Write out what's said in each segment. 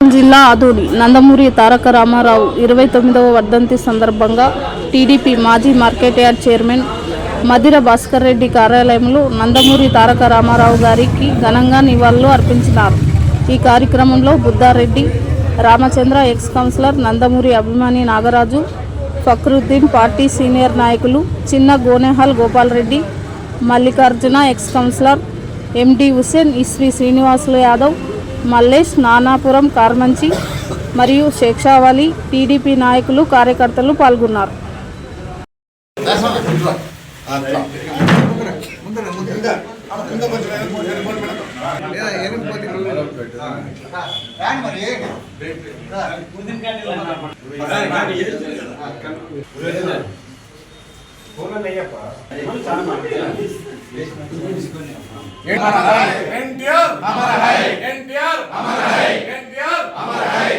జిల్లా ఆదూరి నందమూరి తారక రామారావు ఇరవై తొమ్మిదవ వర్ధంతి సందర్భంగా టీడీపీ మాజీ market yard chairman Madhira Bhaskar Reddy కార్యాలయంలో నందమూరి తారక రామారావు గారికి ఘనంగా నివాళులు అర్పించినారు. ఈ కార్యక్రమంలో బుద్ధారెడ్డి రామచంద్ర ఎక్స్ కౌన్సిలర్ నందమూరి అభిమాని నాగరాజు ఫక్రుద్దీన్ పార్టీ సీనియర్ నాయకులు చిన్న Gonehal Gopal Reddy Mallikarjuna ex councillor MD Hussain ఇస్వి Srinivasulu Yadav Mallesh Nanapuram Karmanchi మరియు శేక్షావళి టీడీపీ నాయకులు కార్యకర్తలు పాల్గొన్నారు. एनटीआर हमारा है एनटीआर हमारा है एनटीआर हमारा है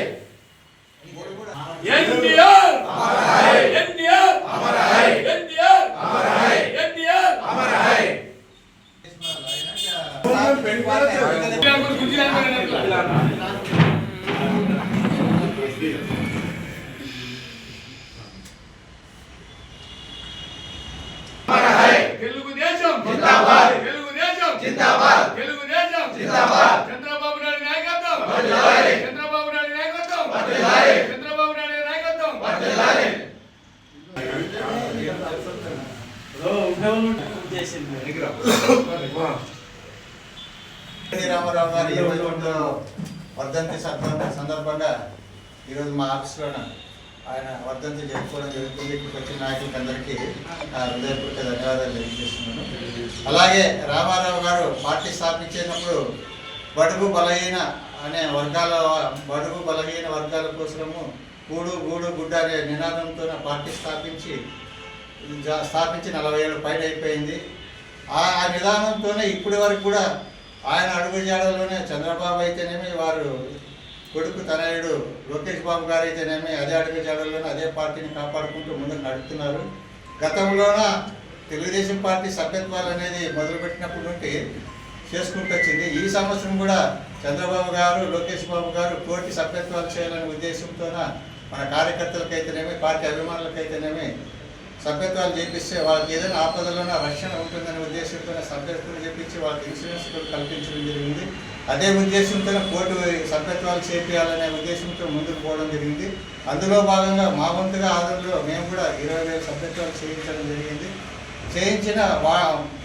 एनटीआर हमारा है एनटीआर हमारा है एनटीआर हमारा है एनटीआर हमारा है हमारा జిందాబాద్. తెలుగుదేశం. జిందాబాద్. తెలుగుదేశం. జిందాబాద్. చంద్రబాబు నాయుడు నాయకత్వం. వర్ధిల్లాలి చంద్రబాబు నాయుడు నాయకత్వం. వర్ధిల్లాలి చంద్రబాబు నాయుడు నాయకత్వం. వర్ధిల్లాలి రామారావు గారి ఇరవై రెండో వర్ధంతి సందర్భ- సందర్భంగా ఈరోజు మా ఆఫీస్లో ఆయన వర్ధంతి జరుపుకోవడం జరుగుతుంది. ఇక్కడికి వచ్చిన నాయకులకి అందరికీ ఆ, హృదయపూర్వక ధన్యవాదాలు తెలియజేస్తున్నాను. అలాగే రామారావు గారు పార్టీ స్థాపించేటప్పుడు బడుగు బలహీన అనే వర్గాల బడుగు బలహీన వర్గాల కోసము గూడు గూడు గుడ్డ అనే నినాదంతో పార్టీ స్థాపించి జా- స్థాపించి నలభై ఏళ్ళు పైన అయిపోయింది. ఆ ఆ విధానంతోనే ఇప్పటి వరకు కూడా ఆయన అడుగుజాడలోనే చంద్రబాబు అయితేనేమి వారు కొడుకు తనయుడు లోకేష్ బాబు గారు అయితేనేమి అదే అడుగుజాడలోనే అదే పార్టీని కాపాడుకుంటూ ముందుకు నడుపుతున్నారు. గతంలోన తెలుగుదేశం పార్టీ సభ్యత్వాలు అనేది మొదలుపెట్టినప్పటి నుండి చేసుకుంటూ వచ్చింది. ఈ సంవత్సరం కూడా చంద్రబాబు గారు లోకేష్ బాబు గారు కోటి సభ్యత్వాలు చేయాలనే ఉద్దేశంతోన మన కార్యకర్తలకైతేనేమి పార్టీ అభిమానులకైతేనేమి సభ్యత్వాలు చేపిస్తే వాళ్ళకి ఏదైనా ఆపదలోనే రక్షణ ఉంటుందనే ఉద్దేశంతో సభ్యత్వం చేపించి వాళ్ళకి ఇన్సూరెన్స్ కూడా కల్పించడం జరిగింది. అదే ఉద్దేశంతో కోర్టు సభ్యత్వాలు చేపించాలనే ఉద్దేశంతో ముందుకు పోవడం జరిగింది. అందులో భాగంగా మా వంతుగా ఆధారంలో మేము కూడా ఇరవై వేల సభ్యత్వాలు చేయించడం జరిగింది. చేయించిన వా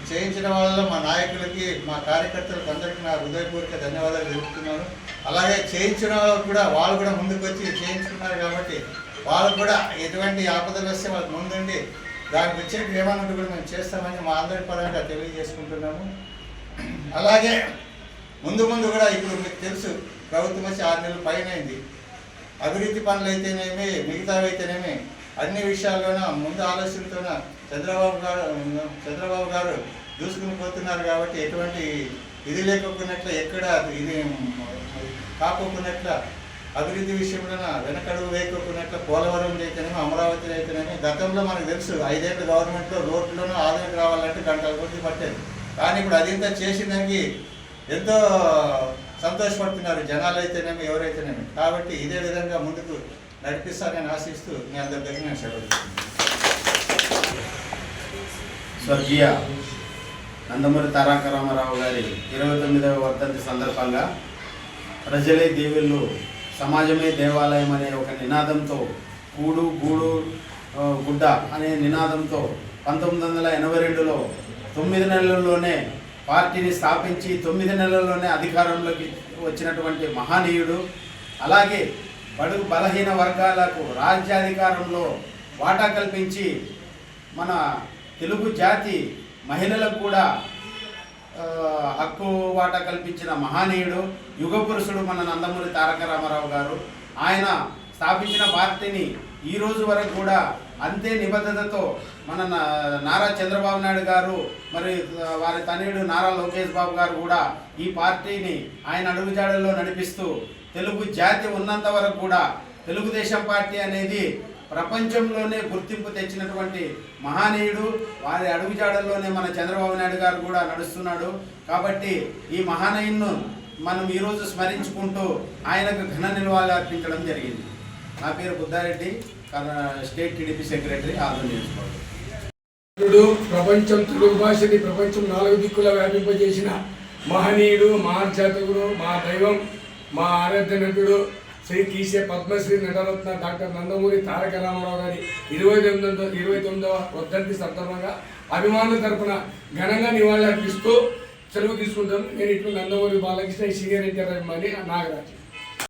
చేయించిన వాళ్ళలో మా నాయకులకి మా కార్యకర్తలకు అందరికీ నా హృదయపూర్వక ధన్యవాదాలు తెలుపుతున్నాను. అలాగే చేయించిన వాళ్ళకు కూడా వాళ్ళు కూడా ముందుకు వచ్చి చేయించుకున్నారు కాబట్టి వాళ్ళకు కూడా ఎటువంటి ఆపదలు వస్తే వాళ్ళకి ముందుండి. దానికి వచ్చే ఏమన్నట్టు కూడా మేము చేస్తామని మా అందరి పరంగా తెలియజేసుకుంటున్నాము. అలాగే ముందు ముందు కూడా ఇప్పుడు మీకు తెలుసు ప్రభుత్వం వచ్చి ఆరు నెలల పైన అయింది అభివృద్ధి పనులు అయితేనేమి మిగతావి అయితేనేమి అన్ని విషయాల్లోన ముందు ఆలోచనతోన చంద్రబాబు గారు చంద్రబాబు గారు దూసుకుని పోతున్నారు కాబట్టి ఎటువంటి ఇది లేకపోయినట్ల ఎక్కడ ఇది కాకోకున్నట్ల అభివృద్ధి విషయంలో వెనకడుగు వేయకపోయినట్ల పోలవరం అయితేనేమి అమరావతి అయితేనేమి గతంలో మనకు తెలుసు ఐదేళ్ళు గవర్నమెంట్లో రోడ్లోనూ ఆదాయం రావాలంటే గంటల కొద్ది పట్టేది. కానీ ఇప్పుడు అదింతా చేసిందానికి ఎంతో సంతోషపడుతున్నారు జనాలు అయితేనేమి ఎవరైతేనేమి. కాబట్టి ఇదే విధంగా ముందుకు నడిపిస్తారని ఆశిస్తూ మీ అందరి దగ్గర నేను సెలవు స్వర్గీయ నందమూరి తారక రామారావు గారి ఇరవై తొమ్మిదవ వర్ధంతి సందర్భంగా ప్రజలే దేవుళ్ళు సమాజమే దేవాలయం అనే ఒక నినాదంతో కూడు గూడు గుడ్డ అనే నినాదంతో పంతొమ్మిది వందల ఎనభై రెండులో తొమ్మిది నెలల్లోనే పార్టీని స్థాపించి తొమ్మిది నెలల్లోనే అధికారంలోకి వచ్చినటువంటి మహనీయుడు అలాగే బడుగు బలహీన వర్గాలకు రాజ్యాధికారంలో వాటా కల్పించి మన తెలుగు జాతి మహిళలకు కూడా హక్కు వాటా కల్పించిన మహనీయుడు యుగ పురుషుడు మన నందమూరి తారక రామారావు గారు. ఆయన స్థాపించిన పార్టీని ఈ రోజు వరకు కూడా అంతే నిబద్ధతతో మన నా- నారా చంద్రబాబు నాయుడు గారు మరి వారి తనయుడు నారా లోకేష్ బాబు గారు కూడా ఈ పార్టీని ఆయన అడుగుజాడల్లో నడిపిస్తూ తెలుగు జాతి ఉన్నంత వరకు కూడా తెలుగుదేశం పార్టీ అనేది ప్రపంచంలోనే గుర్తింపు తెచ్చినటువంటి మహానీయుడు వారి అడుగుజాడల్లోనే మన చంద్రబాబు నాయుడు గారు కూడా నడుస్తున్నాడు. కాబట్టి ఈ మహానీయును మనం ఈరోజు స్మరించుకుంటూ ఆయనకు ఘన నిల్వలు అర్పించడం జరిగింది. నా పేరు Buddhareddy. State TDP secretary Andhra చేసుకోవాలి. ప్రపంచం తెలుగు భాషని ప్రపంచం నాలుగు దిక్కుల వ్యాపింపజేసిన మహనీయుడు మహార్జాతకుడు మా దైవం మా ఆరాధ్య నటుడు శ్రీ కీసే పద్మశ్రీ నటరత్న డాక్టర్ నందమూరి తారక రామారావు గారి ఇరవై తొమ్మిదో ఇరవై తొమ్మిదవ వర్ధంతి సందర్భంగా అభిమానుల తరపున ఘనంగా నివాళులు అర్పిస్తూ సెలవు తీసుకుంటాం నేను ఇట్లు నందమూరి బాలకృష్ణ సీనియర్ ఎన్టీఆర్ అభిమాని నాగరాజు.